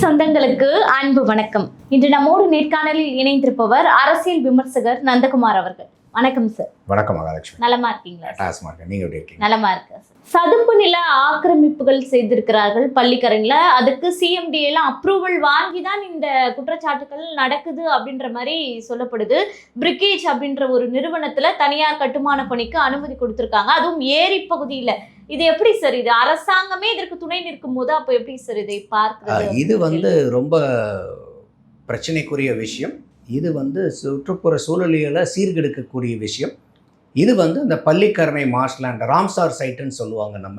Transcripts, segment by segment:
சொந்தங்களுக்கு அன்பு வணக்கம். இன்று நம்மோடு நேர்காணலில் இணைந்திருப்பவர் அரசியல் விமர்சகர் நந்தகுமார் அவர்கள். வணக்கம் சார் வணக்கம் மகாலட்சுமி. நலமா இருக்கீங்களா நீங்க எப்படி இருக்கீங்க? நலமா இருக்கு. சதுப்பு நில ஆக்கிரமிப்புகள் செய்திருக்கிறார்கள் பள்ளிக்கரன்ல அதுக்கு சிஎம்டி எல்லாம் அப்ரூவல் வாங்கி தான் இந்த குற்றச்சாட்டுகள் நடக்குது அப்படின்ற மாதிரி சொல்லப்படுது. பிரிகேஜ் அப்படின்ற ஒரு நிறுவனத்துல தனியார் கட்டுமான பணிக்கு அனுமதி கொடுத்திருக்காங்க. அதுவும் ஏரி பகுதியில. இது எப்படி சார் இது? அரசாங்கமே இதற்கு துணை நிற்கும் போது அப்ப எப்படி சார் இதை அஹ், பார்க்கிறது இது வந்து ரொம்ப பிரச்சனைக்குரிய விஷயம். இது வந்து சுற்றுப்புற சூழலியலை சீர்கெடுக்கக்கூடிய விஷயம். இது வந்து இந்த பள்ளிக்கரணை மார்ஷ்லேண்ட் ராம்சார் சைட்டுன்னு சொல்லுவாங்க நம்ம.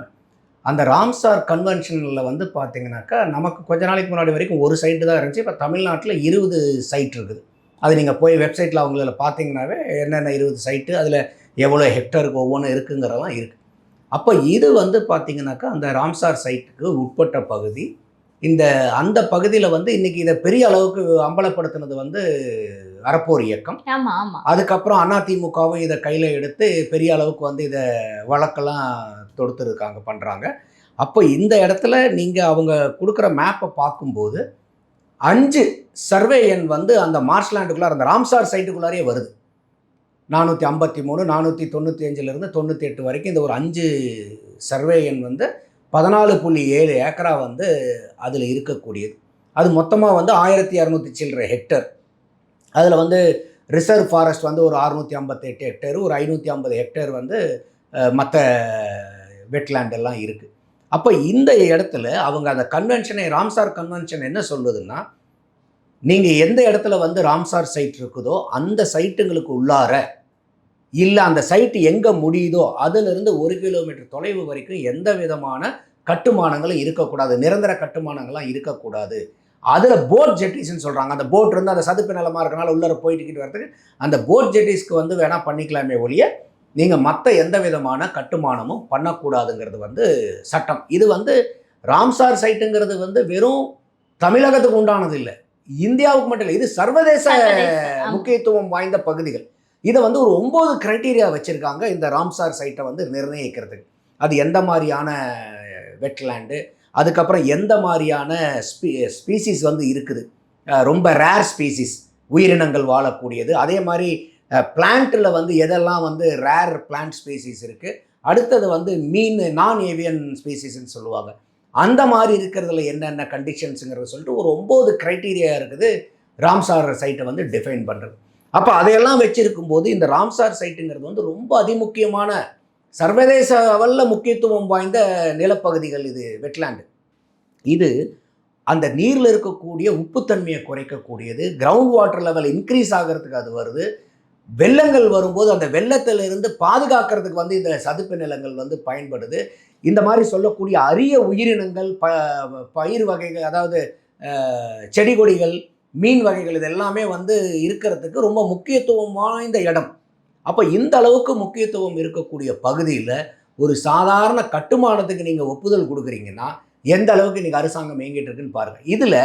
அந்த ராம்சார் கன்வென்ஷனில் வந்து பார்த்தீங்கன்னாக்கா நமக்கு கொஞ்ச நாளைக்கு முன்னாடி வரைக்கும் ஒரு சைட்டு தான் இருந்துச்சு. இப்போ தமிழ்நாட்டில் இருபது சைட் இருக்குது. அது நீங்கள் போய் வெப்சைட்டில் அவங்கள பார்த்தீங்கன்னாவே என்னென்ன இருபது சைட்டு அதில் எவ்வளோ ஹெக்டருக்கு ஒவ்வொன்றும் இருக்குங்கிறதெல்லாம் இருக்குது அப்போ இது வந்து பார்த்தீங்கன்னாக்கா அந்த ராம்சார் சைட்டுக்கு உட்பட்ட பகுதி. இந்த அந்த பகுதியில் வந்து இன்னைக்கு இதை பெரிய அளவுக்கு அம்பலப்படுத்தினது வந்து அறப்போர் இயக்கம். அதுக்கப்புறம் அதிமுகவும் இதை கையில் எடுத்து பெரிய அளவுக்கு வந்து இதை வழக்கெல்லாம் தொடுத்துருக்காங்க பண்ணுறாங்க அப்போ இந்த இடத்துல நீங்கள் அவங்க கொடுக்குற மேப்பை பார்க்கும்போது அஞ்சு சர்வே எண் வந்து அந்த மார்ஷ்லாண்டுக்குள்ளார அந்த ராம்சார் சைட்டுக்குள்ளாரே வருது. நானூற்றி ஐம்பத்தி மூணு நானூற்றி தொண்ணூற்றி அஞ்சுலேருந்து தொண்ணூற்றி எட்டு வரைக்கும் இந்த ஒரு அஞ்சு சர்வே எண் வந்து பதினாலு புள்ளி ஏழு ஏக்கரா வந்து அதில் இருக்கக்கூடியது. அது மொத்தமாக வந்து ஆயிரத்தி இரநூத்தி சில்லற ஹெக்டர் அதில் வந்து ரிசர்வ் ஃபாரஸ்ட் வந்து ஒரு அறுநூற்றி ஐம்பத்தெட்டு ஹெக்டேர் ஒரு ஐநூற்றி ஐம்பது ஹெக்டேர் வந்து மற்ற வெட்லேண்ட் எல்லாம் இருக்குது அப்போ இந்த இடத்துல அவங்க அந்த கன்வென்ஷனை ராம்சார் கன்வென்ஷன் என்ன சொல்வதுன்னா நீங்கள் எந்த இடத்துல வந்து ராம்சார் சைட் இருக்குதோ அந்த சைட்டுங்களுக்கு உள்ளார இல்லை அந்த சைட்டு எங்கே முடியுதோ அதிலிருந்து ஒரு கிலோமீட்டர் தொலைவு வரைக்கும் எந்த விதமான கட்டுமானங்களும் இருக்கக்கூடாது. நிரந்தர கட்டுமானங்கள்லாம் இருக்கக்கூடாது. அதில் போட் ஜெட்டிஸ்ன்னு சொல்கிறாங்க அந்த போட் இருந்து அந்த சதுப்பு நிலமாக இருக்கனால உள்ளார போயிட்டுக்கிட்டு வரதுக்கு அந்த போட் ஜெட்டிஸ்க்கு வந்து வேணால் பண்ணிக்கலாமே ஒழிய நீங்கள் மற்ற எந்த விதமான கட்டுமானமும் பண்ணக்கூடாதுங்கிறது வந்து சட்டம். இது வந்து ராம்சார் சைட்டுங்கிறது வந்து வெறும் தமிழகத்துக்கு உண்டானது இல்லை. இந்தியாவுக்கு மட்டும் இல்லை இது சர்வதேச. முக்கியத்துவம் வாய்ந்த பகுதிகள். இதை வந்து ஒரு ஒம்பது கிரைட்டீரியா வச்சுருக்காங்க இந்த ராம்சார் சைட்டை வந்து நிர்ணயிக்கிறதுக்கு. அது எந்த மாதிரியான வெட்லேண்டு அதுக்கப்புறம் எந்த மாதிரியான ஸ்பீ ஸ்பீசிஸ் வந்து இருக்குது. ரொம்ப ரேர் ஸ்பீசிஸ் உயிரினங்கள் வாழக்கூடியது. அதே மாதிரி பிளான்ட்டில் வந்து எதெல்லாம் வந்து ரேர் பிளான்ட் ஸ்பீசிஸ் இருக்குது அடுத்தது வந்து மீன் நான் ஏவியன் ஸ்பீசிஸ்ன்னு சொல்லுவாங்க. அந்த மாதிரி இருக்கிறதுல என்னென்ன கண்டிஷன்ஸுங்கிறத சொல்லிட்டு ஒரு ஒம்பது க்ரைட்டீரியா இருக்குது. ராம்சார் சைட்டை வந்து டிஃபைன் பண்ணுறது அப்போ அதையெல்லாம் வச்சுருக்கும் போது இந்த ராம்சார் சைட்டுங்கிறது வந்து ரொம்ப அதிமுக்கியமான சர்வதேச அளவில் முக்கியத்துவம் வாய்ந்த நிலப்பகுதிகள் இது வெட்லாண்டு இது அந்த நீரில் இருக்கக்கூடிய உப்புத்தன்மையை குறைக்கக்கூடியது கிரவுண்ட் வாட்டர் லெவல் இன்க்ரீஸ் ஆகிறதுக்கு அது வருது. வெள்ளங்கள் வரும்போது அந்த வெள்ளத்திலிருந்து பாதுகாக்கிறதுக்கு வந்து இந்த சதுப்பு நிலங்கள் வந்து பயன்படுது. இந்த மாதிரி சொல்லக்கூடிய அரிய உயிரினங்கள் ப பயிர் வகைகள் அதாவது செடி கொடிகள் மீன் வகைகள் இது எல்லாமே வந்து இருக்கிறதுக்கு ரொம்ப முக்கியத்துவம் வாய்ந்த இடம். அப்போ இந்த அளவுக்கு முக்கியத்துவம் இருக்கக்கூடிய பகுதியில் ஒரு சாதாரண கட்டுமானத்துக்கு நீங்கள் ஒப்புதல் கொடுக்குறீங்கன்னா எந்த அளவுக்கு நீங்கள் அரசாங்கம் இயங்கிட்டு இருக்குன்னு பாருங்கள் இதில்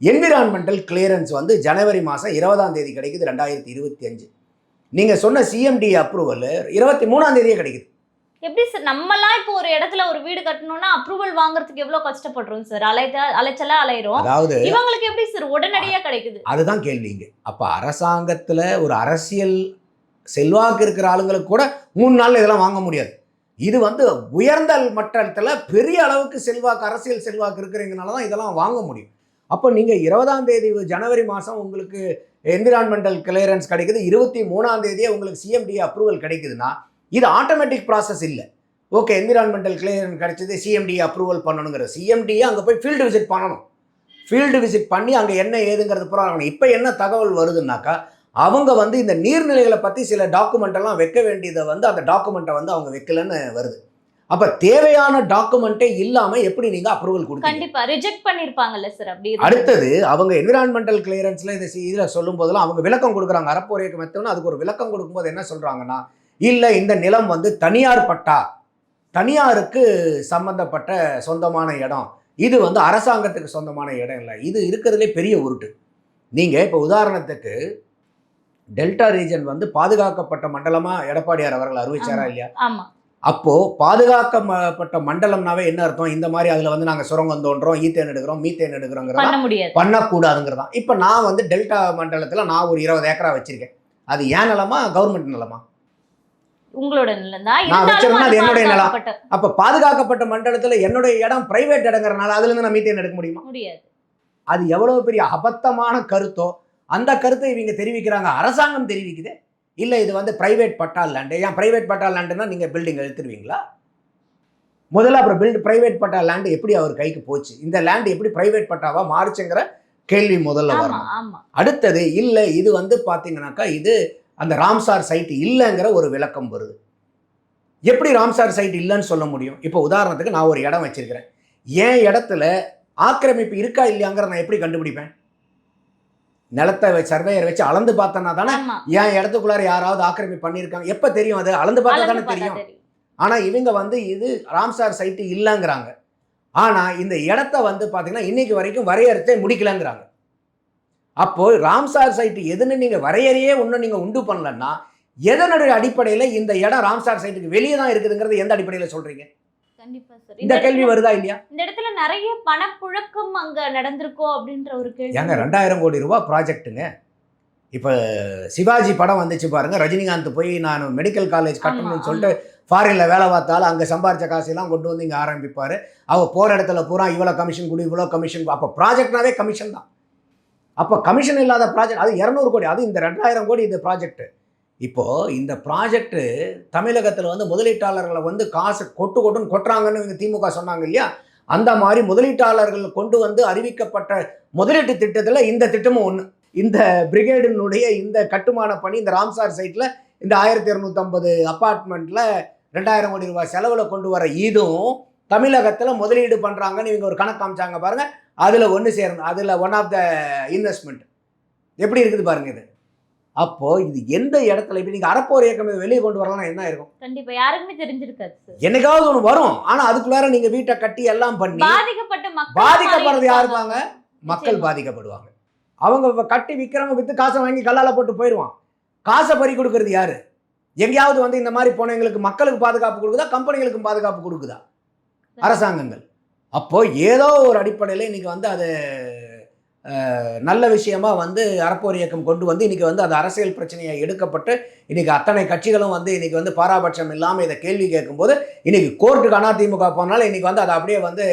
என்விரான்மெண்டல் கிளியரன்ஸ் வந்து ஜனவரி மாதம் இருபதாம் தேதி கிடைக்குது ரெண்டாயிரத்தி இருபத்தி அஞ்சு. நீங்கள் சொன்ன சிஎம்டி அப்ரூவல் இருபத்தி மூணாம் தேதியே கிடைக்குது. எப்படி சார் நம்மலாம் இப்போ ஒரு இடத்துல ஒரு வீடு கட்டணும்னா அப்ரூவல் வாங்குறதுக்கு எவ்வளவு கஷ்டப்படுறோம் சார் அலைத அலைச்சலா அலையிறோம். அதாவது இவங்களுக்கு எப்படி சார் உடனடியா கிடைக்குது? அதுதான் கேள்விங்க அப்போ அரசாங்கத்தில் ஒரு அரசியல் செல்வாக்கு இருக்கிற ஆளுங்களுக்கு கூட மூணு நாளில் இதெல்லாம் வாங்க முடியாது. இது வந்து உயர்ந்த மட்டத்தில் பெரிய அளவுக்கு செல்வாக்கு அரசியல் செல்வாக்கு இருக்கிறவங்கனால தான் இதெல்லாம் வாங்க முடியும். அப்போ நீங்கள் இருபதாம் தேதி ஜனவரி மாதம் உங்களுக்கு என்விரான்மெண்டல் கிளியரன்ஸ் கிடைக்குது. இருபத்தி மூணாம் தேதியே உங்களுக்கு சிஎம்டி அப்ரூவல் கிடைக்குதுன்னா இது ஆட்டோமேட்டிக் ப்ராசஸ் இல்லை. ஓகே என்விரான்மெண்டல் கிளியரன்ஸ் கிடைச்சது சிஎம்டி அப்ரூவல் பண்ணணுங்கிற. சிஎம்டியை அங்கே போய் ஃபீல்டு விசிட் பண்ணணும். ஃபீல்டு விசிட் பண்ணி அங்கே என்ன ஏதுங்கிறது ஆகணும். இப்போ என்ன தகவல் வருதுன்னாக்கா அவங்க வந்து இந்த நீர்நிலைகளை பற்றி சில டாக்குமெண்ட் எல்லாம் வைக்க வேண்டியதை வந்து அந்த டாக்குமெண்ட்டை வந்து அவங்க வைக்கலன்னு வருது. அப்போ தேவையான டாக்குமெண்ட்டே இல்லாமல் எப்படி நீங்கள் அப்ரூவல் கொடுத்தீங்க கண்டிப்பா. ரிஜெக்ட் பண்ணிருப்பாங்கல்ல சார் அப்படி. அடுத்தது அவங்க என்விரான்மெண்டல் கிளியரன்ஸில் இதை இதில் சொல்லும் போதெல்லாம் அவங்க விளக்கம் கொடுக்குறாங்க. அறப்போரைக்கு மெத்தவனு அதுக்கு ஒரு விளக்கம் கொடுக்கும்போது என்ன சொல்கிறாங்கன்னா இல்லை இந்த நிலம் வந்து தனியார் பட்டா. தனியாருக்கு சம்பந்தப்பட்ட சொந்தமான இடம். இது வந்து அரசாங்கத்துக்கு சொந்தமான இடம் இல்லை. இது இருக்கிறதுலே பெரிய உருட்டு. நீங்கள் இப்போ உதாரணத்துக்கு டெல்டா ரீஜன் வந்து பாதுகாக்கப்பட்ட மண்டலமாக எடப்பாடியார் அவர்கள் அறிவிச்சாரா இல்லையா? ஆமா. அப்போ பாதுகாக்கப்பட்ட மண்டலம்னாவே என்ன அர்த்தம்? இந்த மாதிரி அதுல வந்து நாங்க சுரங்கம் தோன்றோம் ஈத்தேன் எடுக்கிறோம் மீத்தேன் எடுக்கிறோங்கிறதா? பண்ண முடியாது. பண்ணக்கூடாதுங்கிறதா? இப்போ நான் வந்து டெல்டா மண்டலத்துல நான் ஒரு இருபது ஏக்கரா வச்சிருக்கேன். அது ஏன் நிலமா? கவர்மெண்ட் நிலமா? உங்களோட நிலம் தான். என்னுடைய நிலம். அப்ப பாதுகாக்கப்பட்ட மண்டலத்துல என்னுடைய இடம் பிரைவேட் இடங்கிறனால அதுல இருந்து நான் மீத்தேன் எடுக்க முடியுமா? முடியாது. அது எவ்வளவு பெரிய அபத்தமான கருத்தோ அந்த கருத்தை இவங்க தெரிவிக்கிறாங்க. அரசாங்கம் தெரிவிக்குது. இல்ல இது வந்து பிரைவேட் பட்டா லேண்டு ஏன் பிரைவேட் பட்டா லேண்டுனா நீங்க பில்டிங் எடுத்துருவீங்களா முதல்ல அப்புறம் பில்டு பிரைவேட் பட்டா லேண்டு எப்படி அவர் கைக்கு போச்சு? இந்த லேண்டு எப்படி பிரைவேட் பட்டாவா மாறுச்சுங்கிற கேள்வி முதல்ல வரணும். ஆமா. அடுத்தது இல்லை இது வந்து பார்த்தீங்கன்னாக்கா இது அந்த ராம்சார் சைட் இல்லைங்கிற ஒரு விளக்கம் வருது. எப்படி ராம்சார் சைட் இல்லைன்னு சொல்ல முடியும்? இப்போ உதாரணத்துக்கு நான் ஒரு இடம் வச்சிருக்கிறேன். என் இடத்துல ஆக்கிரமிப்பு இருக்கா இல்லையாங்கிற நான் எப்படி கண்டுபிடிப்பேன்? நிலத்தை சர்வேயர் வச்சு அளந்து பார்த்தேன்னா தானே என் இடத்துக்குள்ளார யாராவது ஆக்கிரமிப்பு பண்ணியிருக்காங்க. எப்போ தெரியும் அது? அளந்து பார்த்தா தானே தெரியும். ஆனால் இவங்க வந்து இது ராம்சார் சைட்டு இல்லைங்கிறாங்க. ஆனால் இந்த இடத்த வந்து பார்த்தீங்கன்னா இன்னைக்கு வரைக்கும் வரையறுத்தே முடிக்கலங்கிறாங்க. அப்போ ராம்சார் சைட்டு எதுன்னு நீங்கள் வரையறையே ஒன்றும் நீங்கள் உண்டு பண்ணலன்னா எதனுடைய அடிப்படையில் இந்த இடம் ராம்சார் சைட்டுக்கு வெளியே தான் இருக்குதுங்கிறது எந்த அடிப்படையில் சொல்கிறீங்க இந்த கேள்வி வருதா இல்லையா? இந்த இடத்துல நிறைய பணப்புழக்கம் அங்க நடந்திருக்கோ அப்படின்ற ஒரு கேள்வி. ஏங்க ரெண்டாயிரம் கோடி ரூபாய் ப்ராஜெக்ட்டுங்க இப்போ சிவாஜி படம் வந்துச்சு பாருங்க ரஜினிகாந்த் போய் நான் மெடிக்கல் காலேஜ் கட்டணும்னு சொல்லிட்டு ஃபாரினில் வேலை பார்த்தாலும் அங்கே சம்பாரிச்ச காசெல்லாம் கொண்டு வந்து இங்கே ஆரம்பிப்பார். அவள் போகிற இடத்துல பூரா இவ்வளோ கமிஷன் கொடு இவ்வளோ கமிஷன் அப்போ ப்ராஜெக்ட்னாவே கமிஷன் தான். அப்போ கமிஷன் இல்லாத ப்ராஜெக்ட் அது இரநூறு கோடி அது இந்த ரெண்டாயிரம் கோடி இந்த ப்ராஜெக்ட் இப்போது இந்த ப்ராஜெக்ட்டு தமிழகத்தில் வந்து முதலீட்டாளர்களை வந்து காசு கொட்டு கொட்டுன்னு கொட்டுறாங்கன்னு இவங்க திமுக சொன்னாங்க இல்லையா? அந்த மாதிரி முதலீட்டாளர்கள் கொண்டு வந்து அறிவிக்கப்பட்ட முதலீட்டு திட்டத்தில் இந்த திட்டமும் ஒன்று இந்த பிரிகேடினுடைய இந்த கட்டுமான பணி இந்த ராம்சார் சைட்டில் இந்த ஆயிரத்தி இரநூத்தம்பது அப்பார்ட்மெண்ட்டில் ரெண்டாயிரம் கோடி ரூபாய் செலவில் கொண்டு வர இதுவும் தமிழகத்தில் முதலீடு பண்ணுறாங்கன்னு இவங்க ஒரு கணக்கு காமிச்சாங்க பாருங்க. அதில் ஒன்று சேரணும். அதில் ஒன் ஆஃப் த இன்வெஸ்ட்மெண்ட் எப்படி இருக்குது பாருங்க இது? அப்போ இது எந்த இடத்துல இப்போ நீங்கள் அறப்போர் இயக்கம் வெளியே கொண்டு வரலாம் என்ன இருக்கும் கண்டிப்பா. யாருக்குமே தெரிஞ்சிருக்காது சார் என்னைக்காவது ஒன்று வரும். ஆனால் அதுக்குள்ளார நீங்கள் வீட்டை கட்டி எல்லாம் பண்ணி பாதிக்கப்பட்ட பாதிக்கப்படுறது யாருப்பாங்க மக்கள். பாதிக்கப்படுவாங்க. அவங்க கட்டி விற்கிறவங்க விற்று காசை வாங்கி கல்லால போட்டு போயிடுவான் காசை பறி கொடுக்கறது யாரு? எங்கேயாவது வந்து இந்த மாதிரி போனவங்களுக்கு மக்களுக்கு பாதுகாப்பு கொடுக்குதா? கம்பெனிகளுக்கும் பாதுகாப்பு கொடுக்குதா? அரசாங்கங்கள். அப்போது ஏதோ ஒரு அடிப்படையில் இன்றைக்கி வந்து அது நல்ல விஷயமா வந்து அறப்போர் இயக்கம் கொண்டு வந்து இன்றைக்கி வந்து அது அரசியல் பிரச்சனையை எடுக்கப்பட்டு இன்றைக்கி அத்தனை கட்சிகளும் வந்து இன்றைக்கி வந்து பாராபட்சம் இல்லாமல் இதை கேள்வி கேட்கும்போது இன்றைக்கி கோர்ட்டுக்கு அதிமுக போனாலும் இன்றைக்கி வந்து அதை அப்படியே வந்து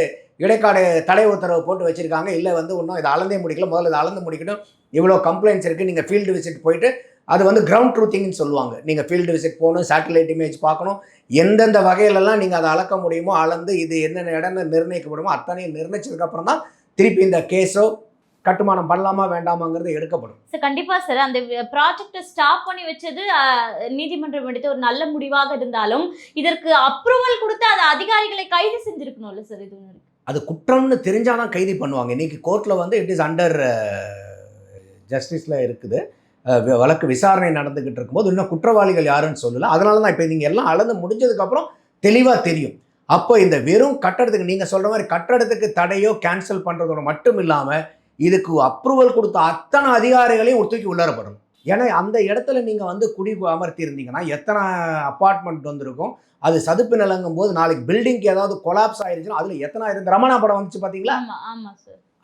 இடைக்காடு தடை உத்தரவு போட்டு வச்சிருக்காங்க. இல்லை வந்து இன்னும் இதை அளந்தே முடிக்கல. முதல்ல இதை அளந்து முடிக்கணும் இவ்வளோ கம்ப்ளைண்ட்ஸ் இருக்குது நீங்கள் ஃபீல்டு விசிட் போயிட்டு அது வந்து கிரவுண்ட் ட்ரூத்திங்னு சொல்லுவாங்க. நீங்கள் ஃபீல்டு விசிட் போகணும் சேட்டலைட் இமேஜ் பார்க்கணும் எந்தெந்த வகையிலெல்லாம் நீங்கள் அதை அளக்க முடியுமோ அளந்து இது என்னென்ன இடம்னு நிர்ணயிக்கப்படுமோ அத்தனையும் நிர்ணயிச்சதுக்கப்புறம் தான் திருப்பி இந்த கேஸோ கட்டுமானம் பண்ணலாமா வேண்டாமாங்கிறது எடுக்கப்படும். சார் கண்டிப்பா சார் அந்த ப்ராஜெக்டை ஸ்டாப் பண்ணி வச்சது நீதிமன்றம் எடுத்த ஒரு நல்ல முடிவாக இருந்தாலும் இதற்கு அப்ரூவல் கொடுத்து அது அதிகாரிகளை கைது செஞ்சிருக்கணும்ல சார் இது. அது குற்றம்னு தெரிஞ்சாதான் கைது பண்ணுவாங்க. இன்னைக்கு கோர்ட்டில் வந்து இட் இஸ் அண்டர் ஜஸ்டிஸில் இருக்குது. வழக்கு விசாரணை நடந்துக்கிட்டு இருக்கும்போது இன்னும் குற்றவாளிகள் யாருன்னு சொல்லல. அதனால தான் இப்போ நீங்கள் எல்லாம் அளந்து முடிஞ்சதுக்கப்புறம் தெளிவாக தெரியும். அப்போ இந்த வெறும் கட்டடத்துக்கு நீங்கள் சொல்கிற மாதிரி கட்டடத்துக்கு தடையோ கேன்சல் பண்ணுறதோட மட்டும் இல்லாமல் இதுக்கு அப்ரூவல் கொடுத்த அத்தனை அதிகாரிகளையும் தூக்கி உள்ளரப்படணும் ஏன்னா அந்த இடத்துல நீங்கள் வந்து குடி அமர்த்தி இருந்தீங்கன்னா எத்தனை அப்பார்ட்மெண்ட் வந்திருக்கும் அது சதுப்பு நிலங்கும் போது நாளைக்கு பில்டிங்க்கு ஏதாவது கொலாப்ஸ் ஆயிருச்சுன்னா அதில் எத்தனாயிரம் இந்த ரமணா படம் வந்துச்சு பார்த்தீங்களா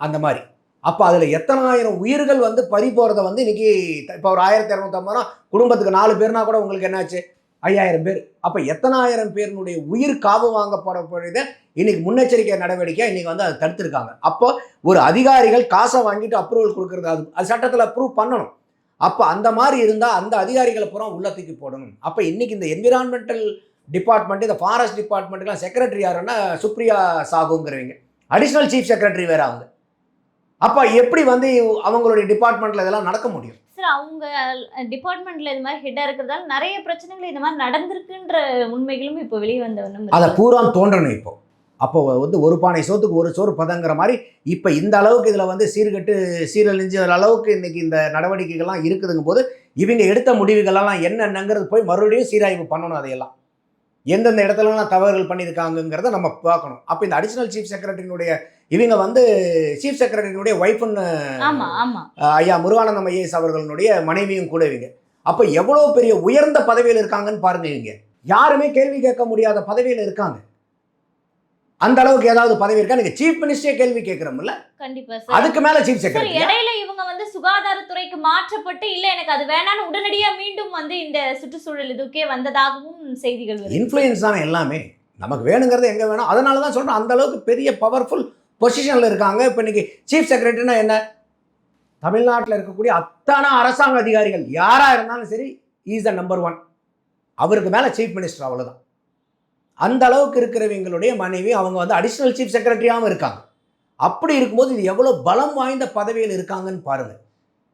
அந்த மாதிரி. அப்போ அதில் எத்தனாயிரம் உயிர்கள் வந்து பறி போகிறத வந்து இன்னைக்கு இப்போ ஒரு ஆயிரத்தி இரநூத்தம்பது ரூபா குடும்பத்துக்கு நாலு பேர்னா கூட உங்களுக்கு என்னாச்சு? ஐயாயிரம் பேர். அப்போ எத்தனாயிரம் பேருனுடைய உயிர் காவு வாங்கப்பட இன்னைக்கு முன்னெச்சரிக்கை நடவடிக்கை இன்னைக்கு வந்து அதை தடுத்திருக்காங்க. அப்போ ஒரு அதிகாரிகள் காசை வாங்கிட்டு அப்ரூவல் கொடுக்குறது அது அது சட்டத்தில் அப்ரூவ் பண்ணணும். அப்போ அந்த மாதிரி இருந்தால் அந்த அதிகாரிகளை பூரா உள்ள தூக்கி போடணும். அப்போ இன்னைக்கு இந்த என்விரான்மெண்டல் டிபார்ட்மெண்ட் இந்த ஃபாரஸ்ட் டிபார்ட்மெண்ட்டுக்கெலாம் செக்ரட்டரி யாருன்னா சுப்ரியா சாகுங்கிறவங்க. அடிஷ்னல் சீஃப் செக்ரட்டரி வேறு அவங்க. அப்போ எப்படி வந்து அவங்களுடைய டிபார்ட்மெண்ட்டில் இதெல்லாம் நடக்க முடியும்? சார் அவங்க டிபார்ட்மெண்ட்ல இது மாதிரி ஹெட்டா இருக்கிறதால நிறைய பிரச்சனைகள் இந்த மாதிரி நடந்திருக்குன்ற உண்மைகளும் இப்போ வெளியே வந்தவனும் அதை. பூரா தோன்றணும் இப்போ. அப்போ வந்து ஒரு பானை சோத்துக்கு ஒரு சோறு பதங்கிற மாதிரி இப்போ இந்த அளவுக்கு இதில் வந்து சீர்கட்டு சீரழிஞ்ச அளவுக்கு இன்னைக்கு இந்த நடவடிக்கைகள்லாம் இருக்குதுங்க போது இவங்க எடுத்த முடிவுகளெல்லாம் என்னென்னங்கிறது போய் மறுபடியும் சீராய்வு பண்ணணும் அதையெல்லாம். எந்தெந்த இடத்துலலாம் தவறுகள் பண்ணியிருக்காங்கங்கிறத நம்ம பார்க்கணும். அப்போ இந்த அடிஷனல் சீஃப் செக்ரட்டரியினுடைய இவங்க வந்து சீஃப் செக்ரட்டரியினுடைய ஒய்ஃப்னு ஐயா முருகானந்தம் ஐஏஎஸ் அவர்களுடைய மனைவியும் கூட இவங்க. அப்போ எவ்வளோ பெரிய உயர்ந்த பதவியில் இருக்காங்கன்னு பாருங்க இவங்க. யாருமே கேள்வி கேட்க முடியாத பதவியில் இருக்காங்க. அந்த அளவுக்கு ஏதாவது பதவி இருக்கா? நீங்க சீஃப் மினிஸ்டரே கேள்வி கேட்கிறோம்ல. கண்டிப்பா சார் அதுக்கு மேல சீஃப் செக்ரட்டரி இடையில இவங்க வந்து சுகாதாரத்துறைக்கு மாற்றப்பட்டு இல்ல எனக்கு அது வேணாம்னு உடனடியா மீண்டும் வந்து இந்த சுற்றுச்சூழல் இதுக்கே வந்ததாகவும் செய்திகள் வருது. இன்ஃப்ளூயன்ஸ் தானே எல்லாமே. நமக்கு வேணுங்கிறது எங்க வேணும்? அதனால தான் சொல்றேன் அந்த அளவுக்கு பெரிய பவர்ஃபுல் பொசிஷன்ல இருக்காங்க. இப்போ இன்னைக்கு சீஃப் செக்ரட்டரினா என்ன? தமிழ்நாட்டில் இருக்கக்கூடிய அத்தனை அரசாங்க அதிகாரிகள் யாரா இருந்தாலும் சரி இஸ் த நம்பர் ஒன் அவருக்கு மேல சீஃப் மினிஸ்டர் அவ்வளவுதான். அந்த அளவுக்கு இருக்கிறவங்களுடைய மனைவி அவங்க வந்து அடிஷ்னல் சீஃப் செக்ரட்டரியாகவும் இருக்காங்க. அப்படி இருக்கும்போது இது எவ்வளோ பலம் வாய்ந்த பதவியில் இருக்காங்கன்னு பாருங்கள்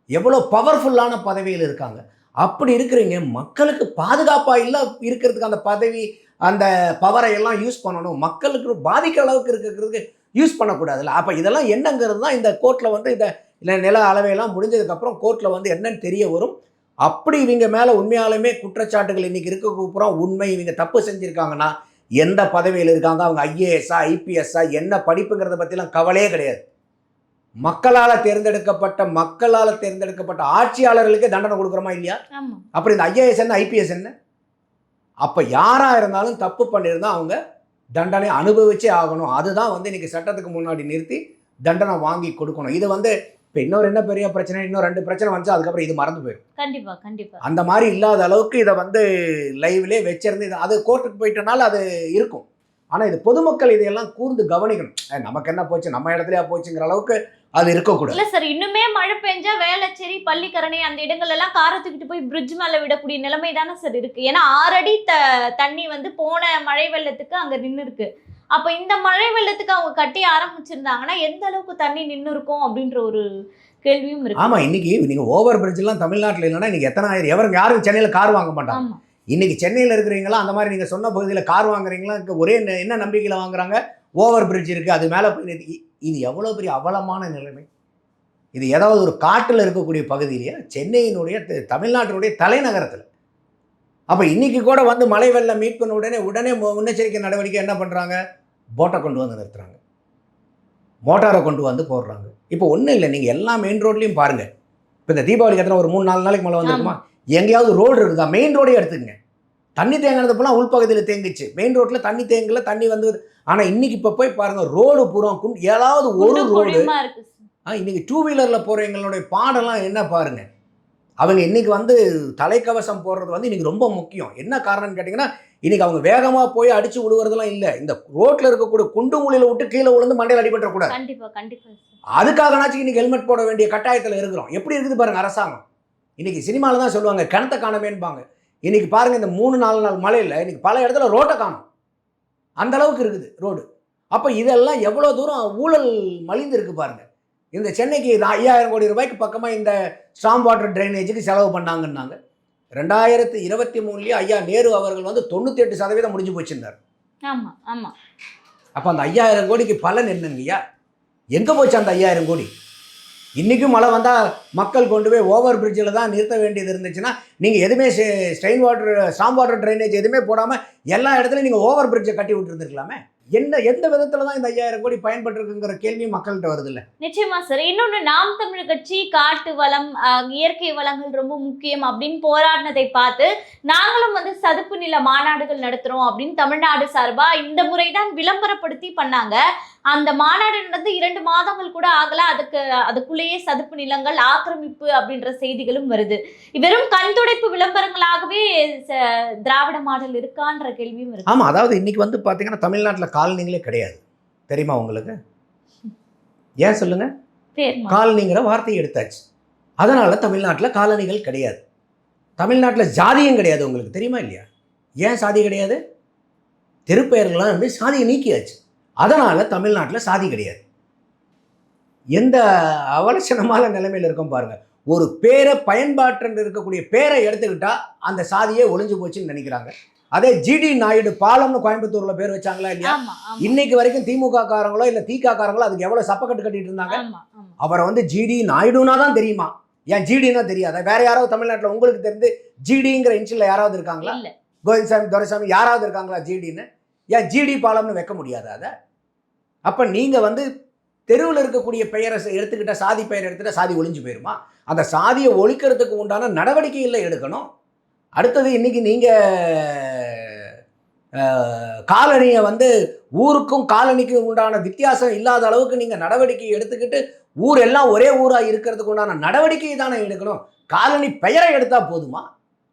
எவ்வளோ பவர்ஃபுல்லான பதவியில் இருக்காங்க. அப்படி இருக்கிறீங்க மக்களுக்கு பாதுகாப்பாக இல்லை இருக்கிறதுக்கு அந்த பதவி அந்த பவரை எல்லாம் யூஸ் பண்ணணும். மக்களுக்கு பாதிக்கிற அளவுக்கு இருக்கிறதுக்கு யூஸ் பண்ணக்கூடாதுல்ல அப்போ இதெல்லாம் என்னங்கிறது தான் இந்த கோர்ட்டில் வந்து இந்த இல்லை நில அளவையெல்லாம் முடிஞ்சதுக்கப்புறம் கோர்ட்டில் வந்து என்னன்னு தெரிய வரும். அப்படி இவங்க மேலே உண்மையாலுமே குற்றச்சாட்டுகள் இன்றைக்கி இருக்க கூப்புறம் உண்மை. இவங்க தப்பு செஞ்சுருக்காங்கன்னா எந்த பதவியில் இருக்காங்க அவங்க ஐஏஎஸ்ஸா ஐபிஎஸ்ஸா என்ன படிப்புங்கிறத பற்றிலாம் கவலையே கிடையாது. மக்களால் தேர்ந்தெடுக்கப்பட்ட மக்களால் தேர்ந்தெடுக்கப்பட்ட ஆட்சியாளர்களுக்கே தண்டனை கொடுக்குறோமா இல்லையா? அப்புறம் இந்த ஐஏஎஸ் என்ன ஐபிஎஸ் என்ன? அப்போ யாராக இருந்தாலும் தப்பு பண்ணியிருந்தா அவங்க தண்டனை அனுபவிச்சே ஆகணும். அதுதான் வந்து இன்னைக்கு சட்டத்துக்கு முன்னாடி நிறுத்தி தண்டனை வாங்கி கொடுக்கணும். இது வந்து இப்போ இன்னொரு என்ன பெரிய பிரச்சனை? இன்னும் ரெண்டு பிரச்சனை வந்துச்சு அதுக்கப்புறம் இது மறந்து போயிடும் கண்டிப்பா கண்டிப்பா. அந்த மாதிரி இல்லாத அளவுக்கு இதை வந்து லைவ்லேயே வச்சிருந்து இது அது கோர்ட்டுக்கு போயிட்டனால அது இருக்கும். ஆனால் இது பொதுமக்கள் இதையெல்லாம் கூர்ந்து கவனிக்கணும். நமக்கு என்ன போச்சு? நம்ம இடத்துலயா போச்சுங்கிற அளவுக்கு அது இருக்கக்கூடாது. இல்ல சார் இன்னுமே மழை பெஞ்சா வேளச்சேரி பள்ளிக்கரணை அந்த இடங்கள் எல்லாம் காரை தூக்கிட்டு போய் பிரிட்ஜ் மேல விடக்கூடிய நிலைமை தானே சார் இருக்கு. ஏன்னா ஆறடி த தண்ணி வந்து போன மழை வெள்ளத்துக்கு அங்க நின்று இருக்கு அப்ப இந்த மழை வெள்ளத்துக்கு அவங்க கட்டி ஆரம்பிச்சிருந்தாங்கன்னா எந்த அளவுக்கு தண்ணி நின்று இருக்கும் அப்படின்ற ஒரு கேள்வியும் இருக்கு. ஆமாம் இன்னைக்கு நீங்கள் ஓவர் பிரிட்ஜ்லாம் தமிழ்நாட்டில் இல்லைன்னா இன்னைக்கு எத்தனை ஆயிரம் எவரும் யாரும் சென்னையில் கார் வாங்க மாட்டாங்க. இன்னைக்கு சென்னையில் இருக்கிறீங்களா அந்த மாதிரி நீங்கள் சொன்ன பகுதியில் கார் வாங்குறீங்களா ஒரே என்ன நம்பிக்கையில் வாங்குறாங்க? ஓவர் பிரிட்ஜ் இருக்குது அது மேலே இது எவ்வளோ பெரிய அவலமான நிலைமை. இது ஏதாவது ஒரு காட்டில் இருக்கக்கூடிய பகுதியிலேயே சென்னையினுடைய த- தமிழ்நாட்டினுடைய தலைநகரத்தில். அப்போ இன்னைக்கு கூட வந்து மழை வெள்ளம் மீட் பண்ண உடனே உடனே முன்னெச்சரிக்கை நடவடிக்கை என்ன பண்ணுறாங்க போட்டை கொண்டு வந்து நிறுத்துறாங்க. மோட்டாரை கொண்டு வந்து போடுறாங்க. இப்போ ஒன்றும் இல்லை நீங்கள் எல்லா மெயின் ரோட்லேயும் பாருங்கள் இப்போ இந்த தீபாவளிக்கு எத்தனை ஒரு மூணு நாலு நாளைக்கு மேலே வந்துருக்குமா? எங்கேயாவது ரோடு இருக்குதா? மெயின் ரோடே எடுத்துக்கங்க. தண்ணி தேங்கினது போலாம் உள்பகுதியில் தேங்கிச்சு. மெயின் ரோட்டில் தண்ணி தேங்கல தண்ணி வந்து ஆனால் இன்னைக்கு இப்போ போய் பாருங்க ரோடு பூரா குண்டு ஏதாவது ஒரு ரோடு. ஆ இன்னைக்கு டூ வீலரில் போகிறவங்களுடைய பாடெல்லாம் என்ன பாருங்க. அவங்க இன்னைக்கு வந்து தலைக்கவசம் போடுறது வந்து இன்னைக்கு ரொம்ப முக்கியம். என்ன காரணம்னு கேட்டிங்கன்னா இன்னைக்கு அவங்க வேகமாக போய் அடிச்சு விடுவதெல்லாம் இல்லை. இந்த ரோட்டில் இருக்கக்கூடிய குண்டு மூலையில் விட்டு கீழே விழுந்து மண்டையில் அடிபட்டுறக்கூடாது கண்டிப்பா கண்டிப்பா. அதுக்காகனாச்சும் இன்னைக்கு ஹெல்மெட் போட வேண்டிய கட்டாயத்தில் இருக்கிறோம். எப்படி இருக்குது பாருங்க அரசாங்கம். இன்னைக்கு சினிமாவில் தான் சொல்லுவாங்க கிணத்த காணமேன்பாங்க. இன்னைக்கு பாருங்க இந்த மூணு நாலு நாள் மழையில் இன்னைக்கு பல இடத்துல ரோட்டை காணும். அந்த அளவுக்கு இருக்குது ரோடு. அப்போ இதெல்லாம் எவ்வளோ தூரம் ஊழல் மலிந்து இருக்கு பாருங்க. இந்த சென்னைக்கு ஐயாயிரம் கோடி ரூபாய்க்கு பக்கமாக இந்த ஸ்டாம் வாட்டர் ட்ரைனேஜுக்கு செலவு பண்ணாங்கன்னாங்க. ரெண்டாயிரத்து இருபத்தி மூணுலேயே ஐயா நேரு அவர்கள் வந்து தொண்ணூற்றி எட்டு சதவீதம் முடிஞ்சு போச்சிருந்தார். ஆமா ஆமா. அப்போ அந்த ஐயாயிரம் கோடிக்கு பலன் என்னங்கய்யா? எங்கே போச்சு அந்த ஐயாயிரம் கோடி? இன்றைக்கும் மழை வந்தால் மக்கள் கொண்டு போய் ஓவர் பிரிட்ஜில் தான் நிறுத்த வேண்டியது இருந்துச்சுன்னா நீங்கள் எதுவுமே strain water storm water drainage எதுவுமே போடாமல் எல்லா இடத்துலையும் நீங்கள் ஓவர் பிரிட்ஜை கட்டி விட்டுருந்துருக்கலாமே? என்ன எந்த விதத்தில் தான் இந்த ஐயாயிரம் கோடி பயன்பட்டுருக்குங்கிற கேள்வியும் மக்கள்கிட்ட வருது இல்லை நிச்சயமா சார். இன்னொன்று நாம் தமிழ் கட்சி காட்டு வளம் இயற்கை வளங்கள் ரொம்ப முக்கியம் அப்படின்னு போராடினதை பார்த்து நாங்களும் வந்து சதுப்பு நில மாநாடுகள் நடத்துறோம் அப்படின்னு தமிழ்நாடு சார்பா இந்த முறை தான் விளம்பரப்படுத்தி பண்ணாங்க. அந்த மாநாடு நடந்து இரண்டு மாதங்கள் கூட ஆகல. அதுக்கு அதுக்குள்ளேயே சதுப்பு நிலங்கள் ஆக்கிரமிப்பு அப்படின்ற செய்திகளும் வருது. வெறும் கண்துடைப்பு விளம்பரங்களாகவே ச- திராவிட மாடல் இருக்கான்ற கேள்வியும் இருக்கு. ஆமாம் அதாவது இன்றைக்கி வந்து பார்த்தீங்கன்னா தமிழ்நாட்டில் காலனிங்களே கிடையாது. தெரியுமா உங்களுக்கு? ஏன் மா- காலனிங்கிற வார்த்தையை எடுத்தாச்சு. அதனால் தமிழ்நாட்டில் காலனிகள் கிடையாது. தமிழ்நாட்டில் ஜாதியும் கிடையாது உங்களுக்கு தெரியுமா இல்லையா? ஏன் சாதி கிடையாது? தெருப்பெயர்கள்லாம் வந்து சாதியை நீக்கியாச்சு. அதனால் தமிழ்நாட்டில் சாதி கிடையாது. எந்த அவலட்சணமான நிலைமையில் இருக்கோம் பாருங்க. ஒரு பேரை பயன்பாட்டில் இருக்கக்கூடிய பேரை எடுத்துக்கிட்டா அந்த சாதியே ஒளிஞ்சு போச்சுன்னு நினைக்கிறாங்க. அதே ஜிடி நாயுடு பாலம்னு கோயம்புத்தூர்ல பேர் வச்சாங்களா இல்லையா? இன்னைக்கு வரைக்கும் திமுக காரங்களோ இல்ல திக காரங்களோ அதுக்கு எவ்வளவு சப்பக்கட்டு கட்டிட்டு இருந்தாங்க? அவரை வந்து ஜிடி நாயுடுனா தான் தெரியுமா? ஏன் ஜிடினா தெரியாதா. வேற யாராவது தமிழ்நாட்டில் உங்களுக்கு தெரிந்து ஜிடிங்கிற இன்ச்சில் யாராவது இருக்காங்களா? கோவிந்தசாமி துரைசாமி யாராவது இருக்காங்களா ஜிடின்னு ஏன் ஜிடி பாலம்னு வைக்க முடியாதா அதை? அப்போ நீங்கள் வந்து தெருவில் இருக்கக்கூடிய பெயரை எடுத்துக்கிட்ட சாதி பெயர் எடுத்துகிட்ட சாதி ஒழிஞ்சு போயிருமா? அந்த சாதியை ஒழிக்கிறதுக்கு உண்டான நடவடிக்கைகளை எடுக்கணும். அடுத்தது இன்றைக்கி நீங்கள் காலனியை வந்து ஊருக்கும் காலனிக்கும் உண்டான வித்தியாசம் இல்லாத அளவுக்கு நீங்கள் நடவடிக்கை எடுத்துக்கிட்டு ஊர் எல்லாம் ஒரே ஊராக இருக்கிறதுக்கு உண்டான நடவடிக்கை தானே எடுக்கணும். காலனி பெயரை எடுத்தால் போதுமா?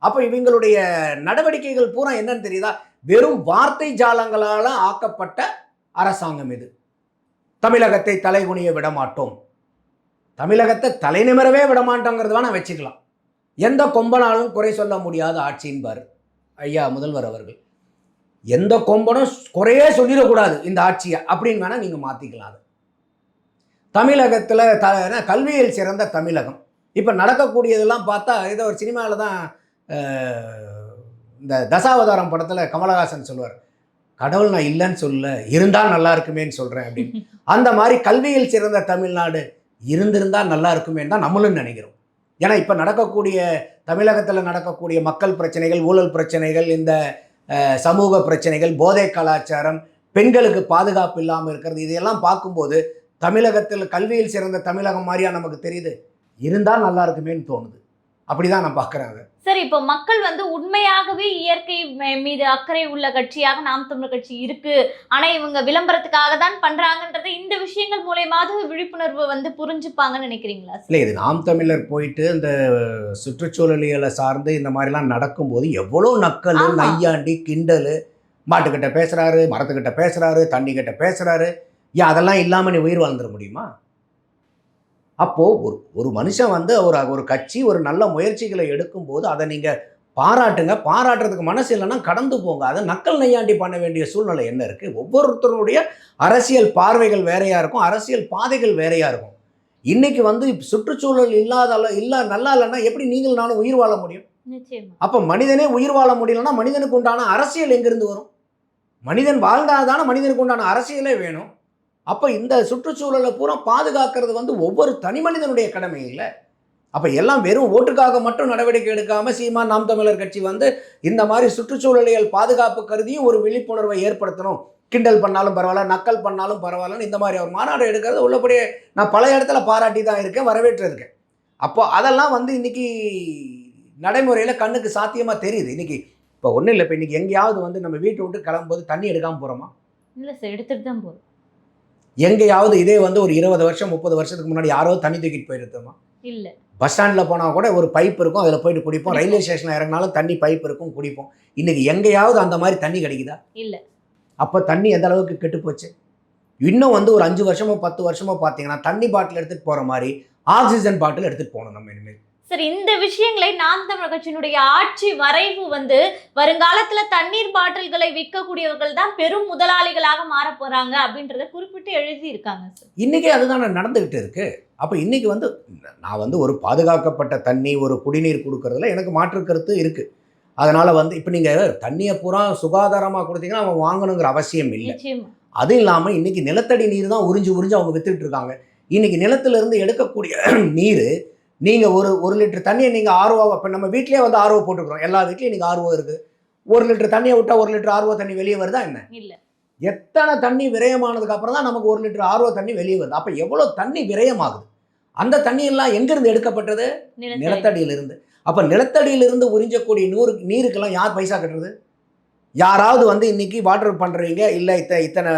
அப்போ இவங்களுடைய நடவடிக்கைகள் பூரா என்னன்னு தெரியுதா? வெறும் வார்த்தை ஜாலங்களால் ஆக்கப்பட்ட அரசாங்கம் இது. தமிழகத்தை தலைகுனிய விடமாட்டோம். தமிழகத்தை தலைநிமிரவே விடமாட்டோங்கிறது வேணால் வச்சுக்கலாம். எந்த கொம்பனாலும் குறை சொல்ல முடியாத ஆட்சின்பார் ஐயா முதல்வர் அவர்கள். எந்த கொம்பனும் குறையே சொல்லிடக்கூடாது இந்த ஆட்சியை அப்படின்னு வேணால் நீங்கள் மாற்றிக்கலாம் அது. தமிழகத்தில் த என்ன, கல்வியில் சிறந்த தமிழகம். இப்போ நடக்கக்கூடியதெல்லாம் பார்த்தா ஏதோ ஒரு சினிமாவில் தான் இந்த தசாவதாரம் படத்தில் கமலஹாசன் சொல்வார் கடவுள் நான் இல்லைன்னு சொல்ல இருந்தால் நல்லா இருக்குமேன்னு சொல்கிறேன் அப்படின்னு. அந்த மாதிரி கல்வியில் சிறந்த தமிழ்நாடு இருந்திருந்தால் நல்லா இருக்குமேன்னு தான் நம்மளும் நினைக்கிறோம். ஏன்னா இப்போ நடக்கக்கூடிய தமிழகத்தில் நடக்கக்கூடிய மக்கள் பிரச்சனைகள் ஊழல் பிரச்சனைகள் இந்த சமூக பிரச்சனைகள் போதை கலாச்சாரம் பெண்களுக்கு பாதுகாப்பு இல்லாமல் இருக்கிறது இதையெல்லாம் பார்க்கும்போது தமிழகத்தில் கல்வியில் சிறந்த தமிழகம் மாதிரியா நமக்கு தெரியுது. இருந்தால் நல்லா இருக்குமேன்னு தோணுது. அப்படிதான் நான் பார்க்குறேன் அதை சரி இப்போ மக்கள் வந்து உண்மையாகவே இயற்கை மீது அக்கறை உள்ள கட்சியாக நாம் தமிழர் கட்சி இருக்கு ஆனா இவங்க விளம்பரத்துக்காக தான் பண்றாங்கன்றதை இந்த விஷயங்கள் மூலயமாவது விழிப்புணர்வு வந்து புரிஞ்சுப்பாங்கன்னு நினைக்கிறீங்களா? இல்லை இது நாம் தமிழர் போயிட்டு இந்த சுற்றுச்சூழலியலை சார்ந்து இந்த மாதிரிலாம் நடக்கும்போது எவ்வளோ நக்கல். நையாண்டி கிண்டல் மாட்டுக்கிட்ட பேசுகிறாரு மரத்துக்கிட்ட பேசுகிறாரு தண்ணிக்கிட்ட பேசுகிறாரு ஏன் அதெல்லாம் இல்லாமல் நீ உயிர் வாழ்ந்துட முடியுமா அப்போது ஒரு ஒரு மனுஷன் வந்து ஒரு ஒரு கட்சி ஒரு நல்ல முயற்சிகளை எடுக்கும்போது அதை நீங்கள் பாராட்டுங்க. பாராட்டுறதுக்கு மனசு இல்லைன்னா கடந்து போங்க. அதை நக்கல் நையாண்டி பண்ண வேண்டிய சூழ்நிலை என்ன இருக்குது ஒவ்வொருத்தருடைய அரசியல் பார்வைகள் வேறையாக இருக்கும். அரசியல் பாதைகள் வேறையாக இருக்கும். இன்னைக்கு வந்து சுற்றுச்சூழல் இல்லாத இல்ல நல்லா இல்லைன்னா எப்படி நீங்கள் நானும் உயிர் வாழ முடியும்? அப்போ மனிதனே உயிர் வாழ முடியலன்னா மனிதனுக்கு உண்டான அரசியல் எங்கிருந்து வரும்? மனிதன் வாழ்ந்தாதானே மனிதனுக்கு உண்டான அரசியலே வேணும். அப்போ இந்த சுற்றுச்சூழலை பூரா பாதுகாக்கிறது வந்து ஒவ்வொரு தனி மனிதனுடைய கடமை இல்லை. அப்போ எல்லாம் வெறும் ஓட்டுக்காக மட்டும் நடவடிக்கை எடுக்காமல் சீமா நாம் தமிழர் கட்சி வந்து இந்த மாதிரி சுற்றுச்சூழலியல் பாதுகாப்பு கருதியும் ஒரு விழிப்புணர்வை ஏற்படுத்தணும். கிண்டல் பண்ணாலும் பரவாயில்ல நக்கல் பண்ணாலும் பரவாயில்லன்னு இந்த மாதிரி ஒரு மாநாடு எடுக்கிறது உள்ளபடியே நான் பல இடத்துல பாராட்டி தான் இருக்கேன் வரவேற்றிருக்கேன். அப்போ அதெல்லாம் வந்து இன்றைக்கி நடைமுறையில் கண்ணுக்கு சாத்தியமாக தெரியுது. இன்றைக்கி இப்போ ஒன்றும் இல்லை இப்போ இன்றைக்கி எங்கேயாவது வந்து நம்ம வீட்டை விட்டு கிளம்பும்போது தண்ணி எடுக்காமல் போகிறோமா இல்லை சார் எடுத்துகிட்டு தான் போறோம். எங்கேயாவது இதே வந்து ஒரு இருபது வருஷம் முப்பது வருஷத்துக்கு முன்னாடி யாரோ தண்ணி தூக்கிட்டு போயிருந்தோமா? இல்ல. பஸ் ஸ்டாண்டில் போனால் கூட ஒரு பைப் இருக்கும் அதில் போயிட்டு குடிப்போம். ரயில்வே ஸ்டேஷனில் இறங்கினாலும் தண்ணி பைப் இருக்கும் குடிப்போம். இன்னைக்கு எங்கேயாவது அந்த மாதிரி தண்ணி கிடைக்குதா? இல்ல. அப்போ தண்ணி எந்த அளவுக்கு கெட்டு போச்சு? இன்னும் வந்து ஒரு அஞ்சு வருஷமோ பத்து வருஷமோ பார்த்தீங்கன்னா தண்ணி பாட்டில் எடுத்துகிட்டு போகிற மாதிரி ஆக்சிஜன் பாட்டில் எடுத்துகிட்டு போகணும் நம்ம இனிமேல். சரி இந்த விஷயங்களை நாம் கட்சியினுடைய ஆட்சி வரைவு வந்து வருங்காலத்துல தண்ணீர் பாட்டில்களை விற்கக்கூடியவர்கள் தான் பெரும் முதலாளிகளாக மாற போறாங்க அப்படின்றத குறிப்பிட்டு எழுதி இருக்காங்க சார். இன்றைக்கி அதுதானே நடந்துக்கிட்டு இருக்கு. அப்போ இன்றைக்கி வந்து நான் வந்து ஒரு பாதுகாக்கப்பட்ட தண்ணி ஒரு குடிநீர் கொடுக்கறதுல எனக்கு மாற்று கருத்து இருக்குது அதனால் வந்து இப்போ நீங்கள் தண்ணியை பூரா சுகாதாரமாக கொடுத்தீங்கன்னா அவன் வாங்கணுங்கிற அவசியம் இல்லை. நிச்சயமா. அது இல்லாமல் இன்னைக்கு நிலத்தடி நீர் தான் உறிஞ்சு உறிஞ்சு அவங்க வித்துட்டு இருக்காங்க. இன்னைக்கு நிலத்திலிருந்து எடுக்கக்கூடிய நீர் நீங்கள் ஒரு ஒரு லிட்டர் தண்ணியை நீங்கள் ஆர்வோ இப்போ நம்ம வீட்லயே வந்து ஆர்வோ போட்டுக்கிறோம். எல்லா வீட்லேயும் நீங்கள் ஆர்வோ இருக்குது ஒரு லிட்டர் தண்ணியை விட்டால் ஒரு லிட்டர் ஆர்வோ தண்ணி வெளியே வருதா என்ன? இல்ல. எத்தனை தண்ணி விரயமானதுக்கு அப்புறம் தான் நமக்கு ஒரு லிட்டர் ஆர்வோ தண்ணி வெளியே வருது. அப்போ எவ்வளோ தண்ணி விரயமாகுது? அந்த தண்ணி எல்லாம் எங்கிருந்து எடுக்கப்பட்டது? நிலத்தடி. நிலத்தடியிலிருந்து. அப்போ நிலத்தடியிலிருந்து உறிஞ்சக்கூடிய நூறு நீருக்கெல்லாம் யார் பைசா கட்டுறது? யாராவது வந்து இன்னைக்கு வாட்டர் பண்ணுறீங்க இல்லை இத்த இத்தனை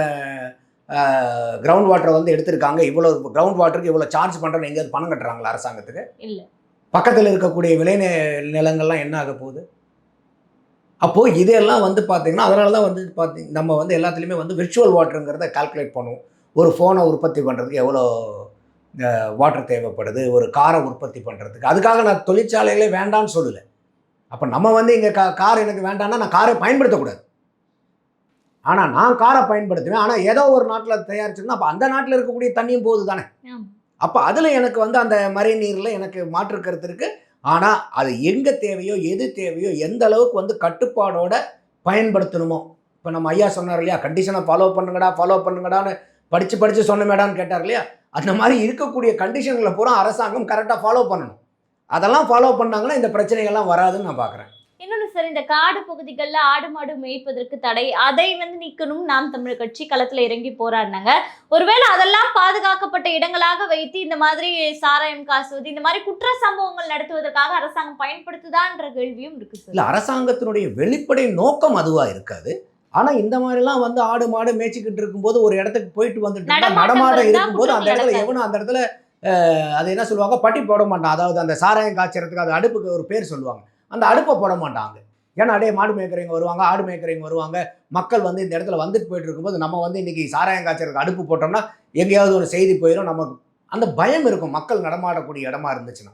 கிரவுண்ட் வாட்டரை வந்து எடுத்திருக்காங்க. இவ்வளோ கிரவுண்ட் வாட்டருக்கு இவ்வளோ சார்ஜ் பண்ணுறேன்னு எங்கேயாவது பணம் கட்டுறாங்களா அரசாங்கத்துக்கு? இல்ல. பக்கத்தில் இருக்கக்கூடிய விளை நெ- நிலங்கள்லாம் என்ன ஆக போகுது? அப்போது இதெல்லாம் வந்து பார்த்தீங்கன்னா அதனால தான் வந்து பார்த்தீங்க நம்ம வந்து எல்லாத்துலேயுமே வந்து விர்ச்சுவல் வாட்டருங்கிறத கால்குலேட் பண்ணுவோம். ஒரு ஃபோனை உற்பத்தி பண்ணுறதுக்கு எவ்வளோ வாட்டர் தேவைப்படுது? ஒரு காரை உற்பத்தி பண்ணுறதுக்கு அதுக்காக நான் தொழிற்சாலைகளே வேண்டாம்னு சொல்லலை. அப்போ நம்ம வந்து இங்கே கா கார் எனக்கு வேண்டாம்னா நான் காரை பயன்படுத்தக்கூடாது. ஆனால் நான் காரை பயன்படுத்துவேன். ஆனால் ஏதோ ஒரு நாட்டில் தயாரிச்சிருந்தா அப்போ அந்த நாட்டில் இருக்கக்கூடிய தண்ணியும் போகுது தானே. அப்போ அதில் எனக்கு வந்து அந்த மறை நீரில் எனக்கு மாற்று கருத்து இருக்குது ஆனால் அது எங்கே தேவையோ எது தேவையோ எந்த அளவுக்கு வந்து கட்டுப்பாடோட பயன்படுத்தணுமோ? இப்போ நம்ம ஐயா சொன்னார் இல்லையா கண்டிஷனை ஃபாலோ பண்ணுங்கடா ஃபாலோ பண்ணுங்கடான்னு படித்து படித்து சொன்னமேடான்னு கேட்டார் இல்லையா? அந்த மாதிரி இருக்கக்கூடிய கண்டிஷன்களை பூரா அரசாங்கம் கரெக்டாக ஃபாலோ பண்ணணும். அதெல்லாம் ஃபாலோ பண்ணாங்கன்னா இந்த பிரச்சனைகள்லாம் வராதுன்னு நான் பார்க்குறேன் இன்னொன்னு சார் இந்த காடு பகுதிகளில் ஆடு மாடு மேய்ப்பதற்கு தடை. அதை வந்து நீக்கணும் நாம் தமிழர் கட்சி களத்துல இறங்கி போராடினாங்க. ஒருவேளை அதெல்லாம் பாதுகாக்கப்பட்ட இடங்களாக வைத்து இந்த மாதிரி சாராயம் காசுவது இந்த மாதிரி குற்ற சம்பவங்கள் நடத்துவதற்காக அரசாங்கம் பயன்படுத்துதான்ற கேள்வியும் இருக்கு சார் இல்லை அரசாங்கத்தினுடைய வெளிப்படை நோக்கம் அதுவாக இருக்காது. ஆனால் இந்த மாதிரிலாம் வந்து ஆடு மாடு மேய்ச்சிக்கிட்டு இருக்கும்போது ஒரு இடத்துக்கு போயிட்டு வந்துட்டு நடமாட்டம் இருக்கும்போது அந்த இடத்துல எவனும் அந்த இடத்துல அது என்ன சொல்லுவாங்க? பட்டி போட மாட்டான். அதாவது அந்த சாராயம் காய்ச்சறதுக்கு அது அடுப்புக்கு ஒரு பேர் சொல்லுவாங்க. அந்த அடுப்பை போட மாட்டாங்க. ஏன்னா அடே மாடு மேய்க்கிறவங்க வருவாங்க ஆடு மேய்க்கிறவங்க வருவாங்க. மக்கள் வந்து இந்த இடத்துல வந்துட்டு போயிட்டு இருக்கும்போது நம்ம வந்து இன்றைக்கி சாராயம் காய்ச்சலுக்கு அடுப்பு போட்டோம்னா எங்கேயாவது ஒரு செய்தி போயிடும் நமக்கு அந்த பயம் இருக்கும். மக்கள் நடமாடக்கூடிய இடமா இருந்துச்சுன்னா.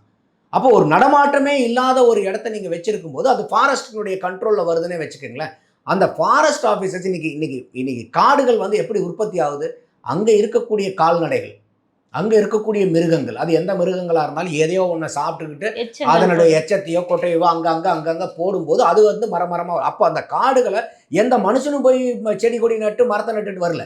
அப்போ ஒரு நடமாட்டமே இல்லாத ஒரு இடத்த நீங்கள் வச்சிருக்கும் போது அது ஃபாரஸ்டினுடைய கண்ட்ரோலில் வருதுன்னே வச்சுக்கோங்களேன். அந்த ஃபாரஸ்ட் ஆஃபீஸர்ஸ் இன்னைக்கு இன்னைக்கு இன்னைக்கு காடுகள் வந்து எப்படி உற்பத்தி ஆகுது? அங்கே இருக்கக்கூடிய கால்நடைகள். அங்கே இருக்கக்கூடிய மிருகங்கள். அது எந்த மிருகங்களாக இருந்தாலும் எதையோ ஒன்று சாப்பிட்டுக்கிட்டு அதனுடைய எச்சத்தையோ கொட்டையோ அங்கங்க அங்கங்க போடும்போது அது வந்து மரமரமாக வரும். அப்போ அந்த காடுகளை எந்த மனுஷனும் போய் செடி கொடி நட்டு மரத்தை நட்டுட்டு வரல.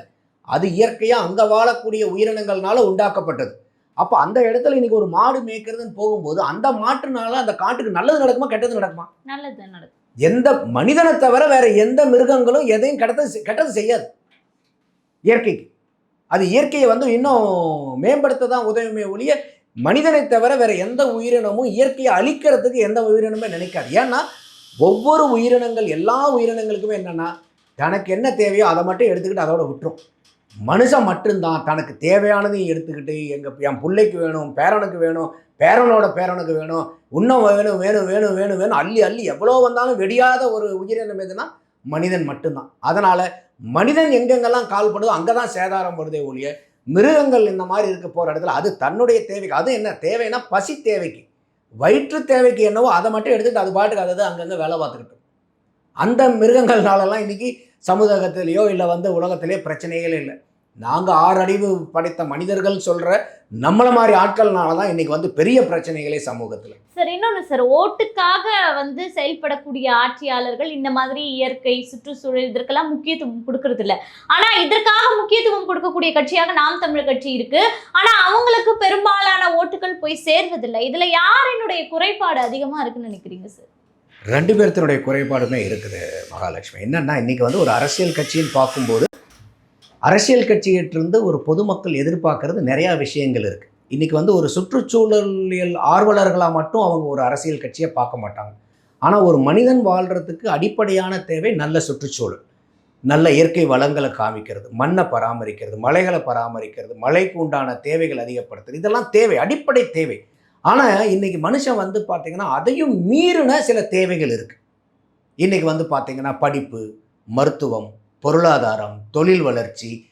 அது இயற்கையாக அங்கே வாழக்கூடிய உயிரினங்கள்னால உண்டாக்கப்பட்டது. அப்போ அந்த இடத்துல இன்னைக்கு ஒரு மாடு மேய்க்கிறதுன்னு போகும்போது அந்த மாட்டுனால அந்த காட்டுக்கு நல்லது நடக்குமா கெட்டது நடக்குமா? நல்லது நடக்கும். எந்த மனிதனை தவிர வேற எந்த மிருகங்களும் எதையும் கெட்டது கெட்டது செய்யாது. இயற்கைக்கு. அது இயற்கையை வந்து இன்னும் மேம்படுத்த தான் உதவுமே ஒழிய மனிதனை தவிர வேற எந்த உயிரினமும் இயற்கையை அழிக்கிறதுக்கு எந்த உயிரினமே நினைக்காது. ஏன்னா ஒவ்வொரு உயிரினங்கள் எல்லா உயிரினங்களுக்குமே என்னென்னா தனக்கு என்ன தேவையோ அதை மட்டும் எடுத்துக்கிட்டு அதோட விட்டுரும். மனுஷன் மட்டும்தான். தனக்கு தேவையானதையும் எடுத்துக்கிட்டு எங்கள் என் பிள்ளைக்கு வேணும் பேரனுக்கு வேணும் பேரனோட பேரனுக்கு வேணும் இன்னும் வேணும் வேணும் வேணும் வேணும் வேணும் அள்ளி அள்ளி எவ்வளோ வந்தாலும் வெடியாத ஒரு உயிரினம் எதுனா மனிதன் மட்டும்தான். அதனால் மனிதன் எங்கெங்கெல்லாம் கால் பண்ணுதோ அங்கே தான் சேதாரம் வருதே ஒழிய மிருகங்கள் இந்த மாதிரி இருக்க போகிற இடத்துல அது தன்னுடைய தேவைக்கு அது என்ன தேவைன்னா பசி தேவைக்கு. வயிற்று தேவைக்கு என்னவோ அதை மட்டும் எடுத்துகிட்டு அது பாட்டுக்கு அதை அங்கங்கே வேலை பார்த்துக்கிட்டு அந்த மிருகங்கள்னாலலாம் இன்றைக்கி சமூகத்திலேயோ இல்லை வந்து உலகத்திலேயோ பிரச்சனைகளே இல்லை. நாங்கள் ஆறு அறிவு படைத்த மனிதர்கள் சொல்கிற நம்மளை மாதிரி ஆட்கள்னால தான் இன்னைக்கு வந்து பெரிய பிரச்சனைகளே சமூகத்தில். சார் இன்னொன்று சார் ஓட்டுக்காக வந்து செயல்படக்கூடிய ஆட்சியாளர்கள் இந்த மாதிரி இயற்கை சுற்றுச்சூழல் இதற்கெல்லாம் முக்கியத்துவம் கொடுக்கறது இல்ல ஆனா இதற்காக முக்கியத்துவம் கொடுக்கக்கூடிய கட்சியாக நாம் தமிழர் கட்சி இருக்கு. ஆனா அவங்களுக்கு பெரும்பாலான ஓட்டுகள் போய் சேர்வதில்லை. இதுல யாரினுடைய குறைபாடு அதிகமா இருக்குன்னு நினைக்கிறீங்க சார்? ரெண்டு பேர்த்தினுடைய குறைபாடுமே இருக்குது மகாலட்சுமி. என்னன்னா இன்னைக்கு வந்து ஒரு அரசியல் கட்சின்னு பார்க்கும்போது அரசியல் கட்சியிட்டிருந்து ஒரு பொதுமக்கள் எதிர்பார்க்கறது நிறையா விஷயங்கள் இருக்குது இன்றைக்கி வந்து ஒரு சுற்றுச்சூழலியல் ஆர்வலர்களாக மட்டும் அவங்க ஒரு அரசியல் கட்சியை பார்க்க மாட்டாங்க. ஆனால் ஒரு மனிதன் வாழ்கிறதுக்கு அடிப்படையான தேவை நல்ல சுற்றுச்சூழல். நல்ல இயற்கை வளங்களை காமிக்கிறது மண்ணை பராமரிக்கிறது மலைகளை பராமரிக்கிறது மலைக்கு உண்டான தேவைகள் அதிகப்படுத்துறது இதெல்லாம் தேவை அடிப்படை தேவை. ஆனால் இன்றைக்கி மனுஷன் வந்து பார்த்திங்கன்னா அதையும் மீறின சில தேவைகள் இருக்குது இன்றைக்கி வந்து பார்த்திங்கன்னா படிப்பு மருத்துவம் பொருளாதாரம் தொழில் வளர்ச்சி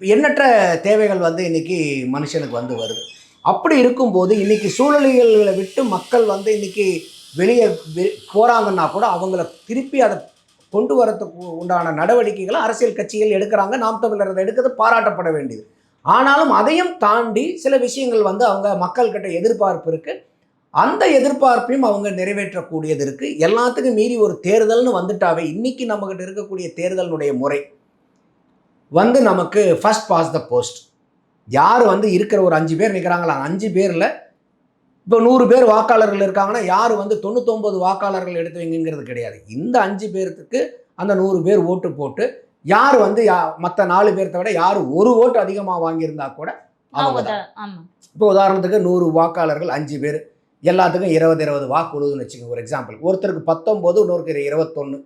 எண்ணற்ற தேவைகள் வந்து இன்றைக்கி மனுஷனுக்கு வந்து வருது. அப்படி இருக்கும்போது இன்றைக்கி சூழலியல்களை விட்டு மக்கள் வந்து இன்றைக்கி வெளியே வெ- போறாங்கன்னா கூட அவங்கள திருப்பி அதை கொண்டு வரத்துக்கு உண்டான நடவடிக்கைகளை அரசியல் கட்சிகள் எடுக்கிறாங்க நாம் தமிழர் எடுக்கிறது பாராட்டப்பட வேண்டியது. ஆனாலும் அதையும் தாண்டி சில விஷயங்கள் வந்து அவங்க மக்கள்கிட்ட எதிர்பார்ப்பு இருக்குது அந்த எதிர்பார்ப்பையும் அவங்க நிறைவேற்றக்கூடியது இருக்கு. எல்லாத்துக்கும் மீறி ஒரு தேர்தல்னு வந்துட்டாவே இன்னைக்கு நம்மகிட்ட இருக்கக்கூடிய தேர்தலினுடைய முறை. வந்து நமக்கு ஃபர்ஸ்ட் பாஸ் த போஸ்ட் யார் வந்து இருக்கிற ஒரு அஞ்சு பேர் நிற்கிறாங்களா அஞ்சு பேரில் இப்போ நூறு பேர் வாக்காளர்கள் இருக்காங்கன்னா யார் வந்து தொண்ணூத்தொம்பது வாக்காளர்கள் எடுத்து வைங்கிறது கிடையாது. இந்த அஞ்சு பேர்த்துக்கு அந்த நூறு பேர் ஓட்டு போட்டு யார் வந்து யா மற்ற நாலு பேர்த்த விட யார் ஒரு ஓட்டு அதிகமாக வாங்கியிருந்தா கூட அவங்க இப்போ உதாரணத்துக்கு நூறு வாக்காளர்கள் அஞ்சு பேர். எல்லாத்துக்கும் இருபது இருபது வாக்கு விழுதுன்னு வச்சுக்கோங்க ஒரு எக்ஸாம்பிள் ஒருத்தருக்கு பத்தொம்போது இன்னொருக்கு இருபத்தொன்று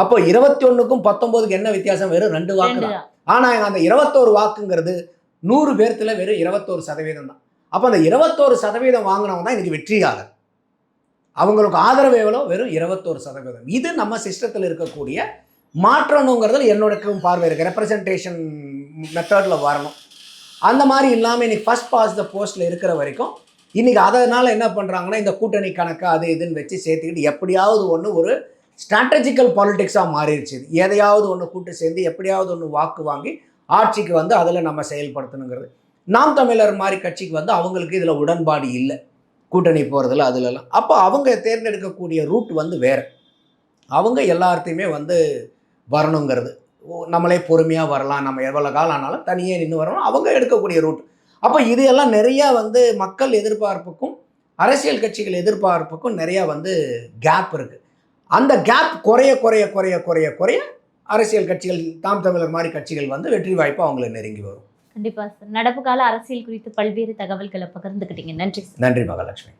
அப்போ இருபத்தி ஒன்றுக்கும் பத்தொம்போதுக்கு என்ன வித்தியாசம்? வெறும் ரெண்டு வாக்கு தான். ஆனால் அந்த இருபத்தோரு வாக்குங்கிறது நூறு பேர்த்துல வெறும் இருபத்தோரு சதவீதம் தான். அப்போ அந்த இருபத்தோரு சதவீதம் வாங்கினவங்க தான் இன்னைக்கு வெற்றியாளர். அவங்களுக்கு ஆதரவு எவ்வளோ? வெறும் இருபத்தோரு சதவீதம். இது நம்ம சிஸ்டத்தில் இருக்கக்கூடிய மாற்றணுங்கிறதுல என்னோட பார்வை இருக்கு. ரெப்ரசன்டேஷன் மெத்தடில் வரணும். அந்த மாதிரி இல்லாமல் இன்னைக்கு ஃபர்ஸ்ட் பாஸ் த போஸ்ட்டில் இருக்கிற வரைக்கும் இன்றைக்கி அதனால் என்ன பண்ணுறாங்கன்னா இந்த கூட்டணி கணக்காக அது இதுன்னு வச்சு சேர்த்துக்கிட்டு எப்படியாவது ஒன்று ஒரு ஸ்ட்ராட்டஜிக்கல் பாலிடிக்ஸாக மாறிடுச்சு எதையாவது ஒன்று கூட்டு சேர்ந்து எப்படியாவது ஒன்று வாக்கு வாங்கி ஆட்சிக்கு வந்து அதில் நம்ம செயல்படுத்தணுங்கிறது. நாம் தமிழர் மாதிரி கட்சிக்கு வந்து அவங்களுக்கு இதில் உடன்பாடு இல்லை. கூட்டணி போகிறதுல அதிலலாம். அப்போ அவங்க தேர்ந்தெடுக்கக்கூடிய ரூட் வந்து வேறு. அவங்க எல்லாத்தையுமே வந்து வரணுங்கிறது. நம்மளே பொறுமையாக வரலாம். நம்ம எவ்வளோ காலம் ஆனாலும் தனியே நின்று வரணும். அவங்க எடுக்கக்கூடிய ரூட் அப்போ இது எல்லாம் நிறையா வந்து மக்கள் எதிர்பார்ப்புக்கும் அரசியல் கட்சிகள் எதிர்பார்ப்புக்கும் நிறையா வந்து கேப் இருக்குது அந்த கேப் குறைய குறைய குறைய குறைய குறைய அரசியல் கட்சிகள் தாம் தமிழர் மாதிரி கட்சிகள் வந்து வெற்றி வாய்ப்பு அவங்களை நெருங்கி வரும். கண்டிப்பா சார். நடப்பு கால அரசியல் குறித்து பல்வேறு தகவல்களை பகிர்ந்துக்கிட்டீங்க. நன்றி நன்றி மகாலட்சுமி.